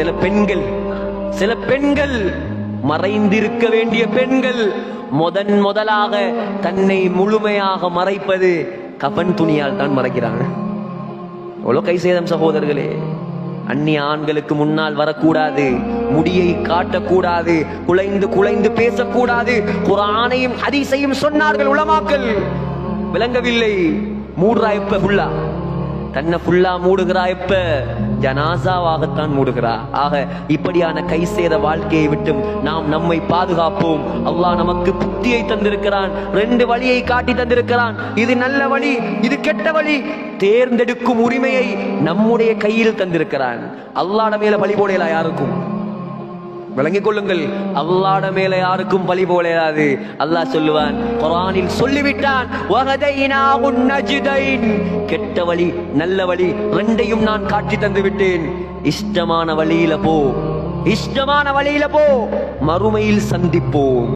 சில பெண்கள் சில பெண்கள் மறைந்திருக்க வேண்டிய பெண்கள் முதன் முதலாக தன்னை முழுமையாக மறைப்பது கபன் துணியால் தான் மறைக்கிறாங்க. எவ்வளவு கை சேதம் சகோதரர்களே அந்நிய ஆண்களுக்கு முன்னால் வரக்கூடாது முடியை காட்டக்கூடாது குலைந்து குலைந்து பேசக்கூடாது குரானையும் ஹதீஸையும் சொன்னார்கள் உளமாக்கல் விளங்கவில்லை மூடுறா எப்ப ஃபுல்லா தன்னை ஃபுல்லா மூடுகிறா எப்ப ஜனாசாவாகத்தான் மூடுகிறா. ஆக இப்படியான கை சேத வாழ்க்கையை விட்டும் நாம் நம்மை பாதுகாப்போம். அல்லாஹ் நமக்கு புத்தியை தந்திருக்கிறான். ரெண்டு வழியை காட்டி தந்திருக்கிறான். இது நல்ல வழி இது கெட்ட வழி. தேர்ந்தெடுக்கும் உரிமையை நம்முடைய கையில் தந்திருக்கிறான். அல்லாட மேல வழி போடலா யாருக்கும்? விளங்கிக் கொள்ளுங்கள் அல்லாட மேல யாருக்கும் பழி போலையாது. அல்லாஹ் சொல்லுவான் குரானில் சொல்லிவிட்டான் கெட்ட வழி நல்ல வழி ரெண்டையும் நான் காட்டி தந்து விட்டேன் இஷ்டமான வழியில போ. இஷ்டமான வழியில போ. மறுமையில் சந்திப்போம்.